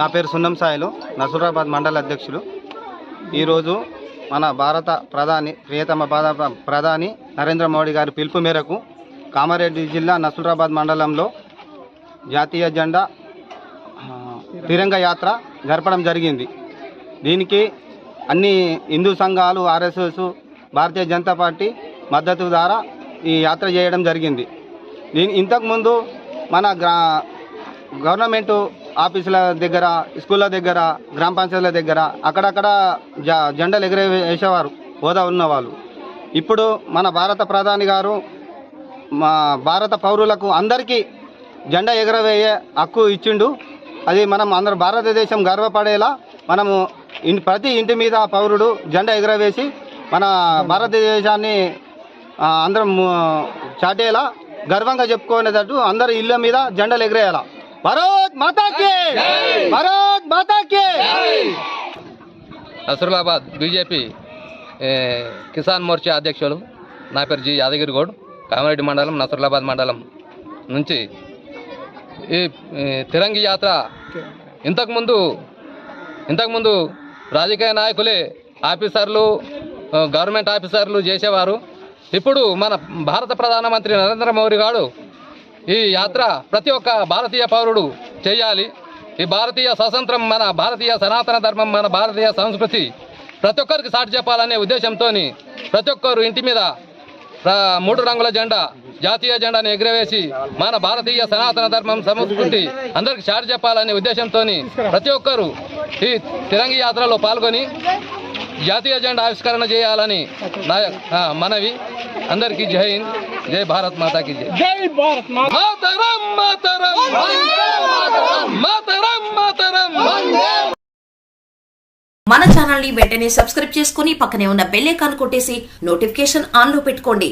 నా పేరు సున్నం సాయిలు నసూరాబాద్ మండల అధ్యక్షులు. ఈరోజు మన భారత ప్రధాని ప్రియతమ ప్రధాని నరేంద్ర మోడీ గారి పిలుపు మేరకు కామారెడ్డి జిల్లా నసూరాబాద్ మండలంలో జాతీయ జెండా ఆ, తిరంగ యాత్ర జరపడం జరిగింది. దీనికి అన్ని హిందూ సంఘాలు ఆర్ఎస్ఎస్ భారతీయ జనతా పార్టీ మద్దతు ద్వారా ఈ యాత్ర చేయడం జరిగింది. దీని ఇంతకుముందు మన గ్రా గవర్నమెంటు ఆఫీసుల దగ్గర స్కూళ్ళ దగ్గర గ్రామ పంచాయతీల దగ్గర అక్కడక్కడ జ జెండాలు ఎగరే వేసేవారు హోదా ఉన్నవాళ్ళు. ఇప్పుడు మన భారత ప్రధాని గారు మా భారత పౌరులకు అందరికీ జెండా ఎగరవేయే హక్కు ఇచ్చిండు. అది మనం అందరు భారతదేశం గర్వపడేలా మనము ప్రతి ఇంటి మీద పౌరుడు జెండా ఎగరవేసి మన భారతదేశాన్ని అందరం చాటేలా గర్వంగా చెప్పుకునేటట్టు అందరు ఇళ్ళ మీద జెండాలు ఎగరేయాలా. భారత్ మాతాకి! భారత్ మాతాకి! నసరులాబాద్ బీజేపీ కిసాన్ మోర్చా అధ్యక్షులు నా పేరు జి యాదగిరి గౌడ్. కామారెడ్డి మండలం నసరులాబాద్ మండలం నుంచి ఈ తిరంగి యాత్ర ఇంతకుముందు ఇంతకుముందు రాజకీయ నాయకులే ఆఫీసర్లు గవర్నమెంట్ ఆఫీసర్లు చేసేవారు. ఇప్పుడు మన భారత ప్రధానమంత్రి నరేంద్ర మోడీ గారు ఈ యాత్ర ప్రతి ఒక్క భారతీయ పౌరుడు చేయాలి. ఈ భారతీయ స్వాతంత్రం మన భారతీయ సనాతన ధర్మం మన భారతీయ సంస్కృతి ప్రతి ఒక్కరికి సాటి చెప్పాలనే ఉద్దేశంతో ప్రతి ఒక్కరు ఇంటి మీద మూడు రంగుల జెండా జాతీయ జెండాను ఎగురవేసి మన భారతీయ సనాతన ధర్మం సంస్కృతి అందరికి చాటి చెప్పాలనే ఉద్దేశంతో ప్రతి ఒక్కరు ఈ తిరంగి యాత్రలో పాల్గొని జాతీయ జెండా ఆవిష్కరణ చేయాలని నా మనవి. అందరికీ జై హింద్. జై భారత్ మాతాకి జై మాతరం మాతరం మాతరం మాతరం మన ఛానల్ని వెంటనే సబ్స్క్రైబ్ చేసుకుని పక్కనే ఉన్న బెల్ ఐకాన్ కొట్టేసి నోటిఫికేషన్ ఆన్లో పెట్టుకోండి.